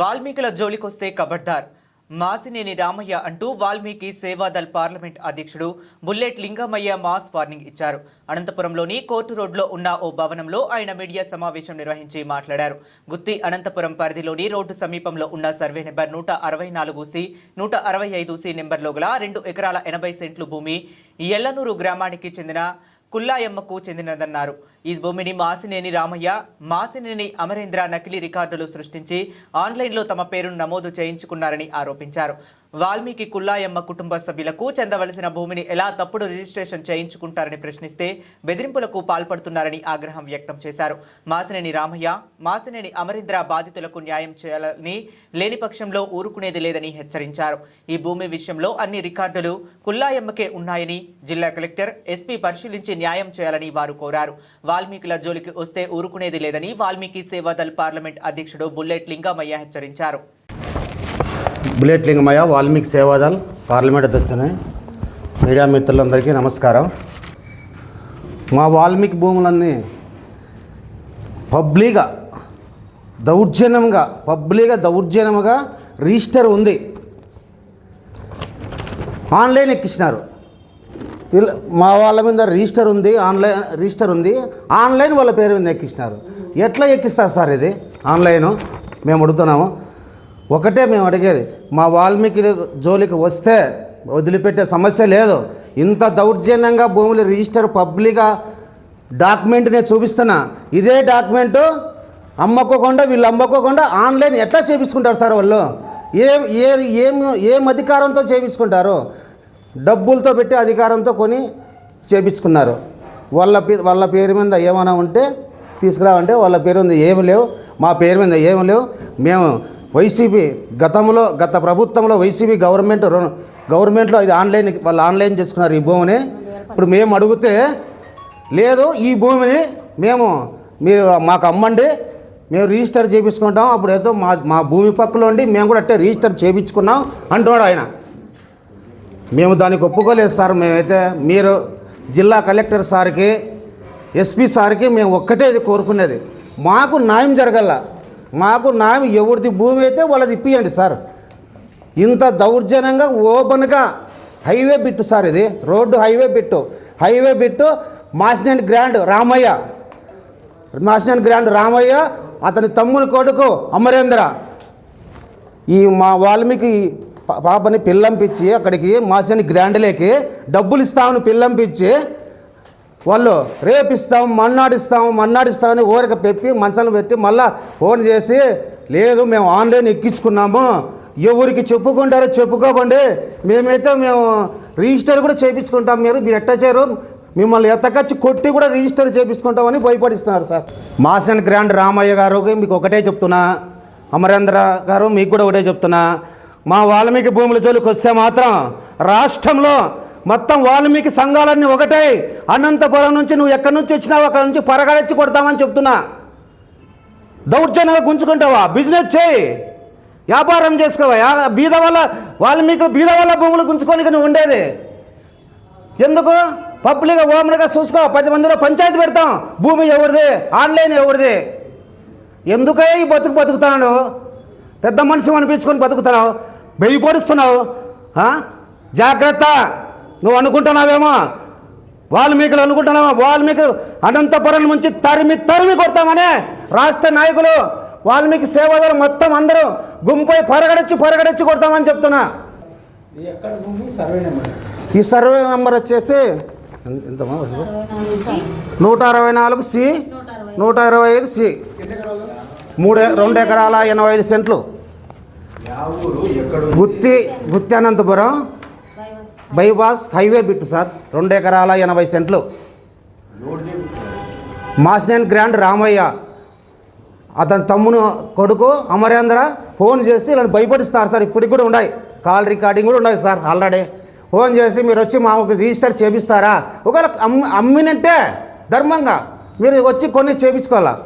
వాల్మీకుల జోలికొస్తే కబడ్దార్. మాసినేని రామయ్య అంటూ వాల్మీకి సేవాదల్ పార్లమెంట్ అధ్యక్షుడు bullet Lingamayya mass warning ఇచ్చారు. అనంతపురంలోని కోర్టు రోడ్లో ఉన్న ఓ భవనంలో ఆయన మీడియా సమావేశం నిర్వహించి మాట్లాడారు. గుత్తి అనంతపురం పరిధిలోని రోడ్డు సమీపంలో ఉన్న సర్వే నెంబర్ నూట అరవై నాలుగు సి నూట అరవై ఐదు సి నెంబర్లో గల రెండు ఎకరాల ఎనభై సెంట్లు భూమి ఎల్లనూరు గ్రామానికి చెందిన కుల్లాయమ్మకు చెందినదన్నారు. ఈ భూమిని మాసినేని రామయ్య మాసినేని అమరేంద్ర నకిలీ రికార్డులు సృష్టించి ఆన్లైన్లో తమ పేరును నమోదు చేయించుకున్నారని ఆరోపించారు. వాల్మీకి కుల్లాయమ్మ కుటుంబ సభ్యులకు చెందవలసిన భూమిని ఎలా తప్పుడు రిజిస్ట్రేషన్ చేయించుకుంటారని ప్రశ్నిస్తే బెదిరింపులకు పాల్పడుతున్నారని ఆగ్రహం వ్యక్తం చేశారు. మాసినేని రామయ్య మాసినేని అమరీంద్ర బాధితులకు న్యాయం చేయాలని లేని పక్షంలో ఊరుకునేది లేదని హెచ్చరించారు. ఈ భూమి విషయంలో అన్ని రికార్డులు కుల్లాయమ్మకే ఉన్నాయని జిల్లా కలెక్టర్ ఎస్పీ పరిశీలించి న్యాయం చేయాలని వారు కోరారు. వాల్మీకుల జోలికి వస్తే ఊరుకునేది లేదని వాల్మీకి సేవాదల్ పార్లమెంట్ అధ్యక్షుడు బుల్లెట్ లింగమయ్య హెచ్చరించారు. బుల్లెట్ లింగమయ్య వాల్మీకి సేవాదల్ పార్లమెంట్ అధ్యక్షుని మీడియా మిత్రులందరికీ నమస్కారం. మా వాల్మీకి భూములన్నీ పబ్లిక్గా దౌర్జన్యంగా పబ్లిక్గా దౌర్జన్యంగా రిజిస్టర్ ఉంది. ఆన్లైన్ ఎక్కించినారు. మా వాళ్ళ మీద రిజిస్టర్ ఉంది ఆన్లైన్ రిజిస్టర్ ఉంది ఆన్లైన్ వాళ్ళ పేరు మీద ఎక్కించినారు. ఎట్లా ఎక్కిస్తారు సార్ ఇది? ఆన్లైన్ మేము అడుగుతున్నాము. ఒకటే మేము అడిగేది మా వాల్మీకి జోలికి వస్తే వదిలిపెట్టే సమస్య లేదు. ఇంత దౌర్జన్యంగా భూములు రిజిస్టర్ పబ్లిక్గా డాక్యుమెంట్ నేను చూపిస్తున్నా. ఇదే డాక్యుమెంటు అమ్మకోకుండా వీళ్ళు అమ్మకోకుండా ఆన్లైన్ ఎట్లా చేపించుకుంటారు సార్ వాళ్ళు? ఏం ఏ ఏం ఏం అధికారంతో చేపించుకుంటారు? డబ్బులతో పెట్టి అధికారంతో కొని చేపించుకున్నారు. వాళ్ళ పే- వాళ్ళ పేరు మీద ఏమైనా ఉంటే తీసుకురావంటే వాళ్ళ పేరు మీద ఏమి లేవు. మా పేరు మీద ఏమి లేవు. మేము వైసీపీ గతంలో గత ప్రభుత్వంలో వైసీపీ గవర్నమెంట్ గవర్నమెంట్లో ఇది ఆన్లైన్ వాళ్ళు ఆన్లైన్ చేసుకున్నారు ఈ భూమిని. ఇప్పుడు మేము అడిగితే లేదు ఈ భూమిని మేము మీరు మాకు అమ్మండి మేము రిజిస్టర్ చేయించుకుంటాం అప్పుడు ఏదో మా మా భూమి పక్కలో ఉండి మేము కూడా అట్టే రిజిస్టర్ చేయించుకున్నాం అంటున్నాడు ఆయన. మేము దానికి ఒప్పుకోలేదు సార్ మేమైతే మీరు జిల్లా కలెక్టర్ సార్కి ఎస్పీ సార్కి మేము ఒక్కటే ఇది కోరుకునేది. మాకు న్యాయం జరగల మాకు నామి ఎవరిది? భూమి అయితే వాళ్ళది ఇప్పియండి సార్. ఇంత దౌర్జన్యంగా ఓపెన్గా హైవే బిట్టు సార్ ఇది. Road highway bit. Highway bit Masineni grand Ramaiah. Masineni grand Ramaiah అతని తమ్ముని కొడుకు అమరేంద్ర. ఈ మా వాల్మీకి పా- పాపని పిల్లంపించి అక్కడికి మాసినేని గ్రాండ్లేకి డబ్బులు ఇస్తామని పిల్లంపించి వాళ్ళు రేపిస్తాం మన్నాడిస్తాం మన్నాడిస్తామని ఊరికి పెప్పి మంచాలు పెట్టి మళ్ళా ఫోన్ చేసి లేదు మేము ఆన్లైన్ ఎక్కించుకున్నాము. ఎవరికి చెప్పుకుంటారో చెప్పుకోకండి. మేమైతే మేము రిజిస్టర్ కూడా చేయించుకుంటాం. మీరు మీరు ఎట్ట చేయరు? మిమ్మల్ని ఎత్తకచ్చి కొట్టి కూడా రిజిస్టర్ చేయించుకుంటామని భయపడిస్తున్నారు sir. Mason grand Ramaiah garu మీకు ఒకటే చెప్తున్నా. అమరేంద్ర గారు మీకు కూడా ఒకటే చెప్తున్నా. మా వాల్మీకి భూముల జోలికి వస్తే మాత్రం రాష్ట్రంలో మొత్తం వాల్మీకి సంఘాలన్నీ ఒకటే. అనంతపురం నుంచి నువ్వు ఎక్కడి నుంచి వచ్చినావు అక్కడ నుంచి పరగడెచ్చి కొడతామని చెప్తున్నా. దౌర్జన్యంగా గుంజుకుంటావా? బిజినెస్ చేయి. వ్యాపారం చేసుకోవా? యా- బీద వల్ల వాల్మీకి బీద వల్ల భూములు గుంజుకొని నువ్వు ఉండేది. ఎందుకు? పబ్లిక్గా ఓమన్గా చూసుకో పది మందిలో పంచాయతీ పెడతాం. భూమి ఎవరిది? ఆన్లైన్ ఎవరిది? ఎందుకే ఈ బతుకు బతుకుతున్నాడు? పెద్ద మనిషి అనిపించుకొని బతుకుతున్నావు? వెయ్యి పొడుస్తున్నావు? జాగ్రత్త. నువ్వు అనుకుంటున్నావేమో? వాల్మీకులు అనుకుంటున్నావా? వాల్మీకి అనంతపురం నుంచి తరిమి తరిమి కొడతామని రాష్ట్ర నాయకులు వాల్మీకి సేవలు మొత్తం అందరూ గుంపై పరగడచ్చి పరగడచ్చి కొడతామని చెప్తున్నా. ఈ సర్వే నెంబర్. వచ్చేసి? నూట అరవై నాలుగు సి నూట ఇరవై ఐదు సి. మూడు రెండు ఎకరాల ఎనభై ఐదు సెంట్లు. Gooty Gooty Anantapuram. Bypass highway bit sir. రెండు ఎకరాల ఎనభై సెంట్లు. మాసినేన్ గ్రాండ్ రామయ్య. అతని తమ్మును కొడుకు అమరేంద్ర ఫోన్ చేసి ఇలా భయపడిస్తారు సార్. ఇప్పటికి కూడా ఉన్నాయి. కాల్ రికార్డింగ్ కూడా ఉన్నాయి సార్ ఆల్రెడీ. ఫోన్ చేసి మీరు వచ్చి మాకు రిజిస్టర్ చేపిస్తారా? ఒకవేళ అమ్మి అమ్మినంటే ధర్మంగా మీరు వచ్చి కొన్ని చేపించుకోవాలా?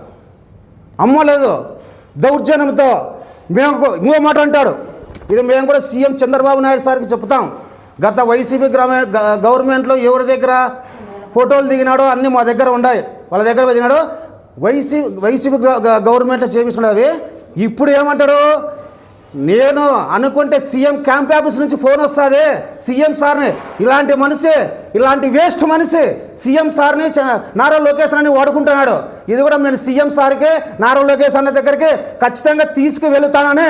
అమ్మలేదు. దౌర్జన్యంతో మేము ఇంకో మాట అంటాడు. ఇది మేము కూడా సీఎం చంద్రబాబు నాయుడు సార్కి చెప్తాం. గత వైసీపీ గ్రామ గవర్నమెంట్లో ఎవరి దగ్గర ఫోటోలు దిగినాడో అన్నీ మా దగ్గర ఉన్నాయి వాళ్ళ దగ్గర దిగినాడు వైసీ వైసీపీ గ- గ- గవర్నమెంట్లో చేపించుకున్నవి ఇప్పుడు ఏమంటాడు? నేను అనుకుంటే సీఎం క్యాంప్ ఆఫీస్ నుంచి ఫోన్ వస్తుంది. సీఎం సార్ని. ఇలాంటి మనిషి ఇలాంటి వేస్ట్ మనిషి సీఎం సార్ని నారా లోకేష్ అని వాడుకుంటున్నాడు. ఇది కూడా నేను సీఎం సార్కి నారా లోకేష్ అన్న దగ్గరికి ఖచ్చితంగా తీసుకు వెళుతానని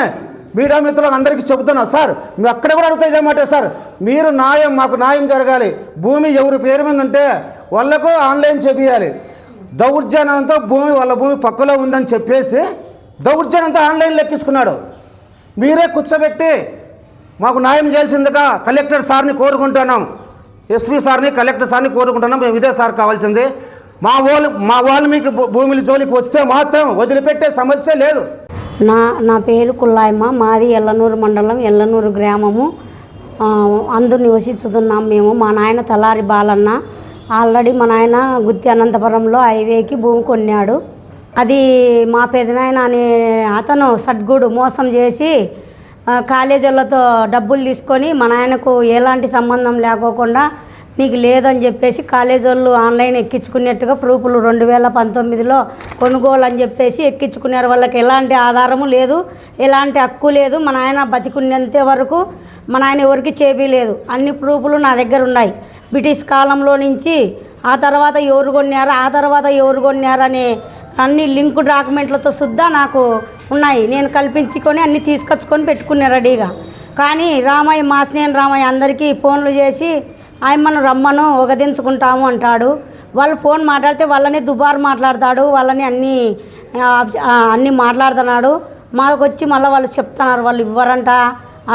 మీడియా మిత్రులకు అందరికీ చెబుతున్నా సార్ మీ అక్కడ కూడా అడుగుతా ఇదేమాట సార్ మీరు న్యాయం మాకు న్యాయం జరగాలి. భూమి ఎవరి పేరు మీద ఉంటే వాళ్ళకు ఆన్లైన్ చేపియాలి. దౌర్జన్యంతో భూమి వాళ్ళ భూమి పక్కలో ఉందని చెప్పేసి దౌర్జన్యంతో ఆన్లైన్ లెక్కించుకున్నాడు. మీరే కూర్చోబెట్టి మాకు న్యాయం చేయాల్సిందిగా కలెక్టర్ సార్ని కోరుకుంటున్నాం. ఎస్పీ సార్ని కలెక్టర్ సార్ని కోరుకుంటున్నాం. మేము ఇదే సార్ కావాల్సింది. మా వాళ్ళు మా వాళ్ళు మీకు భూమిల జోలికి వస్తే మాత్రం వదిలిపెట్టే సమస్య లేదు. నా నా పేరు కుల్లాయమ్మ. మాది ఎల్లనూరు మండలం ఎల్లనూరు గ్రామము. అందరు అందు నివసిస్తున్నాం మేము. మా నాయన తలారి బాలన్న. ఆల్రెడీ మా నాయన గుత్తి అనంతపురంలో హైవేకి భూమి కొన్నాడు. అది మా పెదనాయన అనే అతను సడ్గుడు మోసం చేసి కాలేజీలతో డబ్బులు తీసుకొని మా నాయనకు ఎలాంటి సంబంధం లేకోకుండా నీకు లేదని చెప్పేసి కాలేజ్ వాళ్ళు ఆన్లైన్ ఎక్కించుకున్నట్టుగా ప్రూఫ్లు రెండు వేల పంతొమ్మిదిలో కొనుగోలు అని చెప్పేసి ఎక్కించుకున్నారు. వాళ్ళకి ఎలాంటి ఆధారము లేదు ఎలాంటి హక్కు లేదు. మా నాయన బతికున్నంత వరకు మా నాయన ఎవరికి చేపీలేదు అన్ని ప్రూఫ్లు నా దగ్గర ఉన్నాయి. బ్రిటిష్ కాలంలో నుంచి ఆ తర్వాత ఎవరు కొన్నారు ఆ తర్వాత ఎవరు కొన్నారు అనే అన్ని లింక్ డాక్యుమెంట్లతో సుద్దా నాకు ఉన్నాయి. నేను కల్పించుకొని అన్ని తీసుకొచ్చుకొని పెట్టుకున్నా రెడీగా. కానీ రామయ్య మాసినేని రామయ్య అందరికీ ఫోన్లు చేసి ఆయమ్మను రమ్మను ఒకదించుకుంటాము అంటాడు. వాళ్ళు ఫోన్ మాట్లాడితే వాళ్ళని దుబారు మాట్లాడతాడు వాళ్ళని అన్నీ అన్నీ మాట్లాడుతున్నాడు. మాకు వచ్చి మళ్ళీ వాళ్ళు చెప్తున్నారు వాళ్ళు ఇవ్వరంట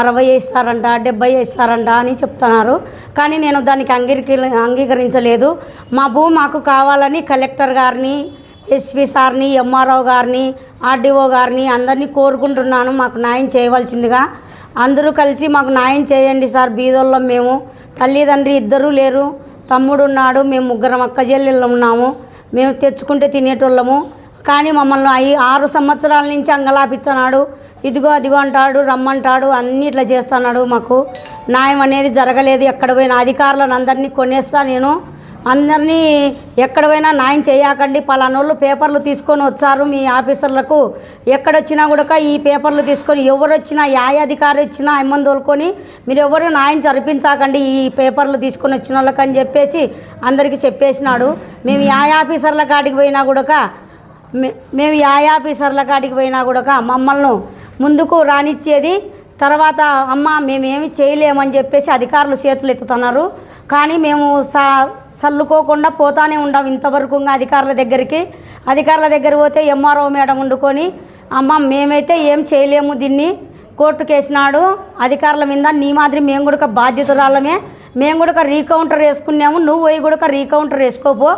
అరవై వేస్తారంట డెబ్బై వేస్తారంట అని చెప్తున్నారు. కానీ నేను దానికి అంగీకరి అంగీకరించలేదు. మా భూమి మాకు కావాలని కలెక్టర్ గారిని ఎస్పీ సార్ని ఎంఆర్ఓ గారిని ఆర్డీఓ గారిని అందరినీ కోరుకుంటున్నాను. మాకు న్యాయం చేయవలసిందిగా. అందరూ కలిసి మాకు న్యాయం చేయండి సార్ బీదోళ్ళం మేము. తల్లిదండ్రి ఇద్దరూ లేరు. తమ్ముడు ఉన్నాడు. మేము ముగ్గురం అక్క చెల్లెళ్ళు ఉన్నాము. మేము తెచ్చుకుంటే తినేటోళ్ళము. కానీ మమ్మల్ని ఐ ఆరు సంవత్సరాల నుంచి అంగలాపించనాడు ఇదిగో అదిగో అంటాడు రమ్మంటాడు అన్నీ ఇట్లా చేస్తున్నాడు మాకు. న్యాయం అనేది జరగలేదు. ఎక్కడ పోయిన అధికారులను అందరినీ కొనేస్తా నేను. అందరినీ ఎక్కడ పోయినా న్యాయం చేయకండి. పలానోళ్ళు పేపర్లు తీసుకొని వచ్చారు మీ ఆఫీసర్లకు. ఎక్కడొచ్చినా కూడా ఈ పేపర్లు తీసుకొని ఎవరు వచ్చినా ఏ అధికారి వచ్చినా అమ్మని తోలుకొని మీరు ఎవరు న్యాయం జరిపించకండి ఈ పేపర్లు తీసుకొని వచ్చిన వాళ్ళకి అని చెప్పేసి అందరికీ చెప్పేసినాడు. మేము ఏ ఆఫీసర్ల కాడికి పోయినా కూడా మేము ఏ ఆఫీసర్ల కాడికి పోయినా కూడా మమ్మల్ని ముందుకు రానిచ్చేది. తర్వాత అమ్మ మేమేమి చేయలేమని చెప్పేసి అధికారులు చేతులు ఎత్తుతున్నారు కానీ మేము సా సల్లుకోకుండా పోతానే ఉండాం ఇంతవరకు ఇంకా అధికారుల దగ్గరికి. అధికారుల దగ్గర పోతే ఎంఆర్ఓ మేడం వండుకొని అమ్మ మేమైతే ఏం చేయలేము దీన్ని. కోర్టు కేసినాడు అధికారుల మీద నీ మాదిరి మేము కూడా బాధ్యతరాలమే మేము కూడా రీకౌంటర్ వేసుకున్నాము నువ్వు పోయి కూడా రీకౌంటర్ వేసుకోపో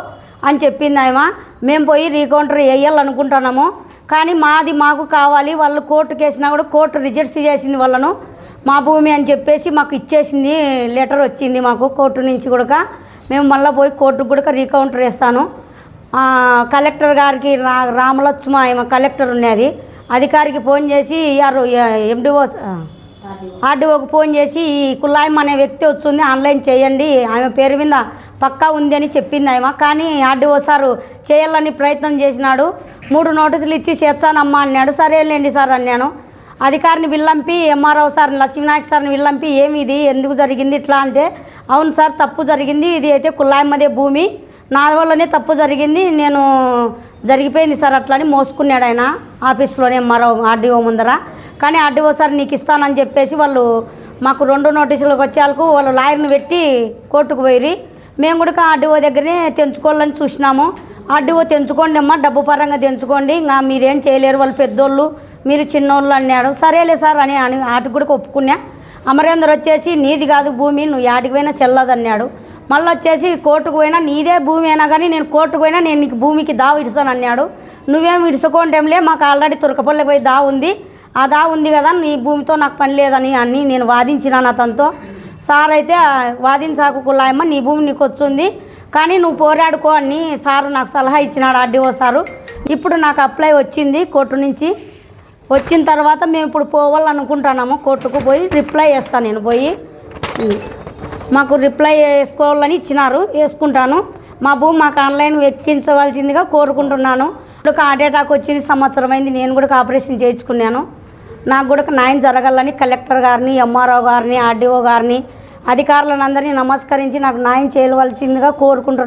అని చెప్పింది ఆయమ మేము పోయి రీకౌంటర్ వేయాలనుకుంటున్నాము. కానీ మాది మాకు కావాలి వాళ్ళు కోర్టుకు వేసినా కూడా కోర్టు రిజెక్ట్ చేసింది వాళ్ళను. మా భూమి అని చెప్పేసి మాకు ఇచ్చేసింది లెటర్ వచ్చింది మాకు కోర్టు నుంచి కూడా. మేము మళ్ళీ పోయి కోర్టుకు కూడా రీకౌంటర్ వేస్తాను. కలెక్టర్ గారికి రా రామలక్ష్మ కలెక్టర్ ఉన్నది. అధికారికి ఫోన్ చేసి యారు ఎండిఓ ఆర్డీఓకి ఫోన్ చేసి ఈ కుల్లాయం అనే వ్యక్తి వచ్చింది ఆన్లైన్ చేయండి ఆమె పేరు మీద పక్కా ఉంది అని చెప్పింది ఆయమ కానీ ఆర్డీఓ సారు చేయాలని ప్రయత్నం చేసినాడు. మూడు నోటీసులు ఇచ్చి చేస్తానమ్మా అన్నాడు. సరేలేండి సార్ అన్నాను. అధికారిని విల్లంపి ఎంఆర్ఓ సార్ని లక్ష్మీనాయక్ సార్ని విల్లంపి ఏమి ఇది? ఎందుకు జరిగింది ఇట్లా? అంటే అవును సార్ తప్పు జరిగింది. ఇది అయితే కుల్లాయమ్మదే భూమి. నా వల్లనే తప్పు జరిగింది. నేను జరిగిపోయింది సార్ అట్లా అని మోసుకున్నాడు ఆయన ఆఫీస్లోనే మరో ఆర్డీఓ ముందర. కానీ ఆర్డీఓ సార్ నీకు ఇస్తానని చెప్పేసి వాళ్ళు మాకు రెండు నోటీసులకు వచ్చేందుకు వాళ్ళు లాయర్ని పెట్టి కోర్టుకు పోయి మేము కూడా ఆర్డీఓ దగ్గరనే తెంచుకోవాలని చూసినాము. ఆర్డీఓ తెంచుకోండి అమ్మా డబ్బు పరంగా తెంచుకోండి. ఇంకా మీరేం చేయలేరు వాళ్ళు పెద్దోళ్ళు మీరు చిన్నోళ్ళు అన్నాడు. సరేలే సార్ అని అని ఆటికి కూడా ఒప్పుకున్నా. అమరేందర్ వచ్చేసి నీది కాదు భూమి నువ్వు యాటికి పోయినా చెల్లదన్నాడు మళ్ళీ వచ్చేసి కోర్టుకు పోయినా నీదే భూమి అయినా కానీ నేను కోర్టుకు పోయినా నేను నీకు భూమికి దావు ఇడుస్తాను అన్నాడు. నువ్వేం ఇడుచుకోంటేంలే మాకు ఆల్రెడీ తురకపల్లి పోయి దా ఉంది. ఆ దా ఉంది కదా నీ భూమితో నాకు పని లేదని అని నేను వాదించినాను అతనితో. సార్ అయితే వాదిన సాకు కుల్లాయమ్మ నీ భూమి నీకు వచ్చింది కానీ నువ్వు పోరాడుకో అని సారు నాకు సలహా ఇచ్చినాడు ఆర్డీఓ సారు. ఇప్పుడు నాకు అప్లై వచ్చింది కోర్టు నుంచి. వచ్చిన తర్వాత మేము ఇప్పుడు పోవాలనుకుంటున్నాము. కోర్టుకు పోయి రిప్లై చేస్తాను నేను పోయి. మాకు రిప్లై వేసుకోవాలని ఇచ్చినారు వేసుకుంటాను. మా భూమి మాకు ఆన్లైన్ ఎక్కించవలసిందిగా కోరుకుంటున్నాను. ఇప్పుడు హార్ట్ అటాక్ వచ్చింది సంవత్సరం అయింది. నేను కూడా ఆపరేషన్ చేయించుకున్నాను. నాకు కూడా న్యాయం జరగాలని కలెక్టర్ గారిని ఎంఆర్ఓ గారిని ఆర్డీఓ గారిని అధికారులను అందరినీ నమస్కరించి నాకు న్యాయం చేయవలసిందిగా కోరుకుంటున్నాను